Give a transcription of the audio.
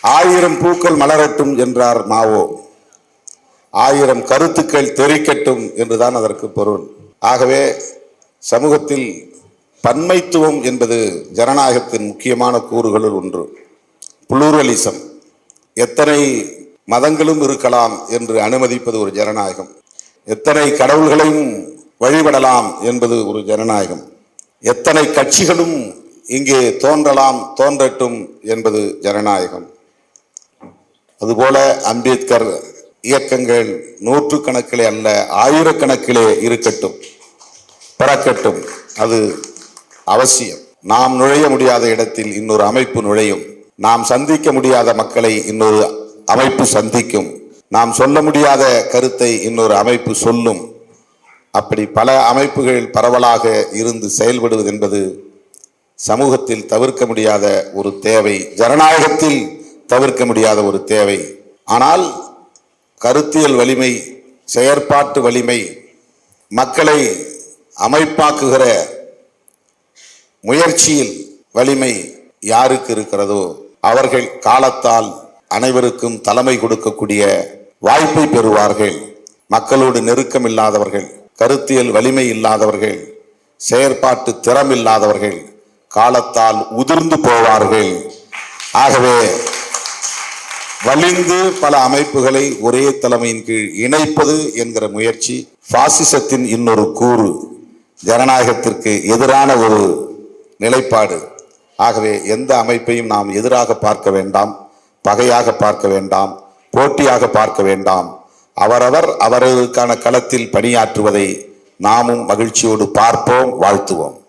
ஆயிரம் பூக்கள் மலரட்டும் என்றார் மாவோ. ஆயிரம் கருத்துக்கள் தெரிக்கட்டும் என்றுதான் அதற்கு பொருள். ஆகவே சமூகத்தில் பன்மைத்துவம் என்பது ஜனநாயகத்தின் முக்கியமான கூறுகளுள் ஒன்று. புளூரலிசம். எத்தனை மதங்களும் இருக்கலாம் என்று அனுமதிப்பது ஒரு ஜனநாயகம். எத்தனை கடவுள்களையும் வழிபடலாம் என்பது ஒரு ஜனநாயகம். எத்தனை கட்சிகளும் இங்கே தோன்றலாம் தோன்றட்டும் என்பது ஜனநாயகம். அதுபோல அம்பேத்கர் இயக்கங்கள் நூற்று கணக்கிலே அல்ல ஆயிரக்கணக்கிலே இருக்கட்டும் பிறக்கட்டும். அது அவசியம். நாம் நுழைய முடியாத இடத்தில் இன்னொரு அமைப்பு நுழையும். நாம் சந்திக்க முடியாத மக்களை இன்னொரு அமைப்பு சந்திக்கும். நாம் சொல்ல முடியாத கருத்தை இன்னொரு அமைப்பு சொல்லும். அப்படி பல அமைப்புகள் பரவலாக இருந்து செயல்படுவது என்பது சமூகத்தில் தவிர்க்க முடியாத ஒரு தேவை. ஜனநாயகத்தில் தவிர்க்க முடியாத ஒரு தேவை. ஆனால் கருத்தியல் வலிமை செயற்பாட்டு வலிமை மக்களை அமைப்பாக்குகிற முயற்சியில் வலிமை யாருக்கு இருக்கிறதோ அவர்கள் காலத்தால் அனைவருக்கும் தலைமை கொடுக்கக்கூடிய வாய்ப்பை பெறுவார்கள். மக்களோடு நெருக்கம் இல்லாதவர்கள் கருத்தியல் வலிமை இல்லாதவர்கள் செயற்பாட்டு திறம் இல்லாதவர்கள் காலத்தால் உதிர்ந்து போவார்கள். ஆகவே வலிந்து பல அமைப்புகளை ஒரே தலைமையின் கீழ் இணைப்பது என்கிற முயற்சி பாசிசத்தின் இன்னொரு கூறு ஜனநாயகத்திற்கு எதிரான ஒரு நிலைப்பாடு. ஆகவே எந்த அமைப்பையும் நாம் எதிராக பார்க்க வேண்டாம் பகையாக பார்க்க வேண்டாம் போட்டியாக பார்க்க வேண்டாம். அவரவர் அவர்களுக்கான களத்தில் பணியாற்றுவதை நாமும் மகிழ்ச்சியோடு பார்ப்போம் வாழ்த்துவோம்.